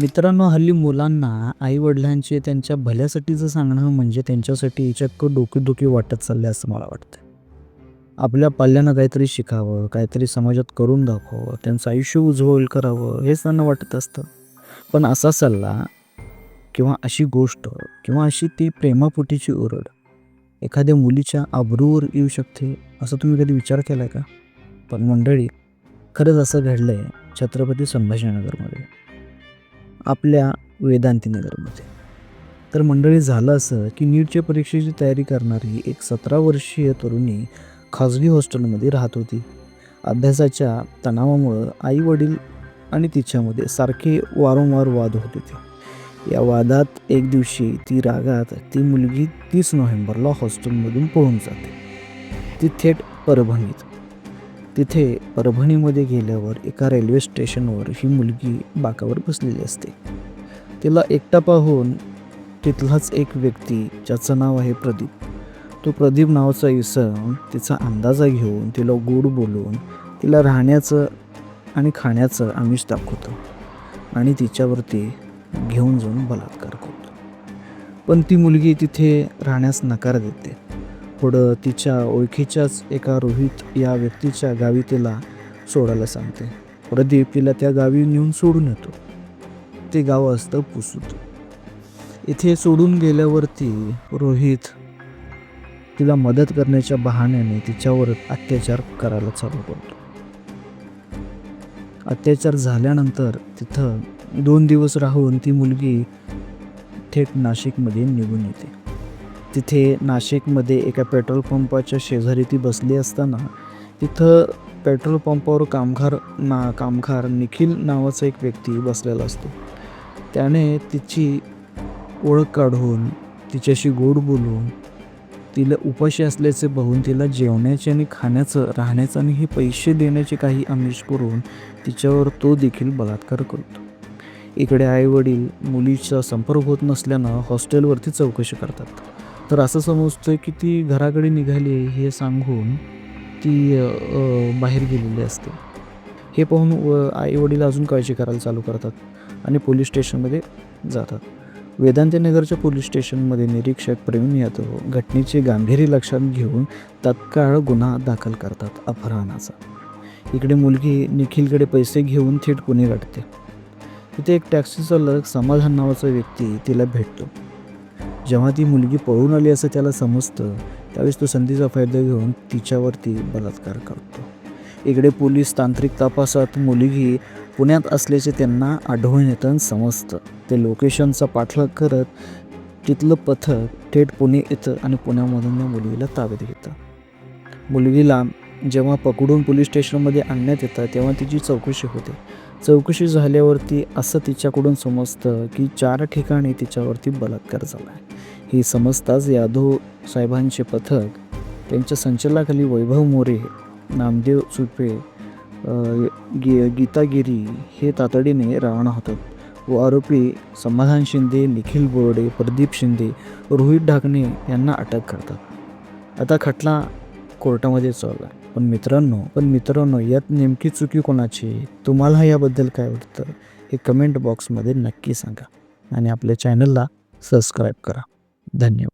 मित्रांनो हल्ली मुलांना आईवडिलांचे त्यांच्या भल्यासाठीचं सांगणं म्हणजे त्यांच्यासाठी चक्क डोकेदुखी वाटत चालले असं मला वाटतं आपल्या पाल्यानं काहीतरी शिकावं काहीतरी समाजात करून दाखवावं त्यांचं आयुष्य उज्ज्वल करावं हेच त्यांना वाटत असतं. पण असा सल्ला किंवा अशी गोष्ट किंवा अशी ती प्रेमापोटीची ओरड एखाद्या मुलीच्या आबरूवर येऊ शकते असं तुम्ही कधी विचार केला आहे का? पण मंडळी खरंच असं घडलं आहे छत्रपती संभाजीनगरमध्ये. आपल्या वेदांतीनगरमध्ये तर मंडळी झालं असं की नीटच्या परीक्षेची तयारी करणारी एक सतरा वर्षीय तरुणी खाजगी हॉस्टेलमध्ये राहत होती. अभ्यासाच्या तणावामुळं आई वडील आणि तिच्यामध्ये सारखे वारंवार वाद होत होते. या वादात एक दिवशी ती रागात ती मुलगी तीस नोव्हेंबरला हॉस्टेलमधून पळून जाते. ती थेट परभणीत तिथे परभणीमध्ये गेल्यावर एका रेल्वे स्टेशनवर ही मुलगी बाकावर बसलेली असते. तिला एकटा पाहून तिथलाच एक व्यक्ती ज्याचं नाव आहे प्रदीप. तो प्रदीप नावाचा इसम तिचा अंदाजा घेऊन तिला गोड बोलून तिला राहण्याचं आणि खाण्याचं आमिष दाखवतो आणि तिच्यावरती घेऊन जाऊन बलात्कार करतो. पण ती मुलगी तिथे राहण्यास नकार देते. पुढं तिच्या ओळखीच्याच एका रोहित या व्यक्तीच्या गावी तिला सोडायला सांगते. प्रदीप तिला त्या गावी नेऊन सोडून येतो. ते गाव असतं पुसूत. इथे सोडून गेल्यावरती रोहित तिला मदत करण्याच्या बहाण्याने तिच्यावर अत्याचार करायला चालू करतो. अत्याचार झाल्यानंतर तिथं दोन दिवस राहून ती मुलगी थेट नाशिकमध्ये निघून येते. तिथे नाशिकमध्ये एका पेट्रोल पंपाच्या शेजारी ती बसली असताना तिथं पेट्रोल पंपावर कामगार ना कामगार निखिल नावाचा एक व्यक्ती बसलेला असतो. त्याने तिची ओळख काढून तिच्याशी गोड बोलून तिला उपाशी असल्याचे बघून तिला जेवण्याचे आणि खाण्याचं राहण्याचं आणि हे पैसे देण्याचे काही आमिष करून तिच्यावर तो देखील बलात्कार करतो. इकडे आईवडील मुलीचा संपर्क होत नसल्यानं हॉस्टेलवरती चौकशी करतात. तर असं समजतं की ती घराकडे निघाली आहे हे सांगून ती बाहेर गेलेली असते. हे पाहून आई वडील अजून काळजी करायला चालू करतात आणि पोलीस स्टेशनमध्ये जातात. वेदांतनगरच्या पोलीस स्टेशनमध्ये निरीक्षक प्रवीण यादव घटनेचे गांभीर्य लक्षात घेऊन तत्काळ गुन्हा दाखल करतात अपहरणाचा. इकडे मुलगी निखिलकडे पैसे घेऊन थेट पुणे गाठते. तिथे एक टॅक्सी चालक समाधान नावाचा व्यक्ती तिला भेटतो. जेव्हा ती मुलगी पळून आली असं त्याला समजतं त्यावेळेस तो संधीचा फायदा घेऊन तिच्यावरती बलात्कार करतो. इकडे पोलीस तांत्रिक तपासात मुलगी पुण्यात असल्याचे त्यांना आढळून येतं आणि समजतं. ते लोकेशनचा पाठलाग करत तिथलं पथक थेट पुणे येतं आणि पुण्यामधून त्या मुलगीला ताब्यात घेतं. मुलगीला जेव्हा पकडून पोलीस स्टेशनमध्ये आणण्यात येतं तेव्हा तिची चौकशी होते. चौकशी झाल्यावरती असं तिच्याकडून समजतं की चार ठिकाणी तिच्यावरती बलात्कार झाला आहे ही समजताच यादव साहेबांचे पथक त्यांच्या संचलनाखाली वैभव मोरे नामदेव सुपे गी गीतागिरी हे तातडीने रवाना होतात व आरोपी समाधान शिंदे निखिल बोर्डे प्रदीप शिंदे रोहित ढाकणे यांना अटक करतात. आता खटला कोर्टामध्ये चालला पण मित्रांनो पण मित्रांनो यात नेमकी चुकी कोणाची तुम्हाला याबद्दल काय वाटतं? हे कमेंट बॉक्समध्ये नक्की सांगा. आणि आपल्या चॅनलला सबस्क्राईब करा. धन्यवाद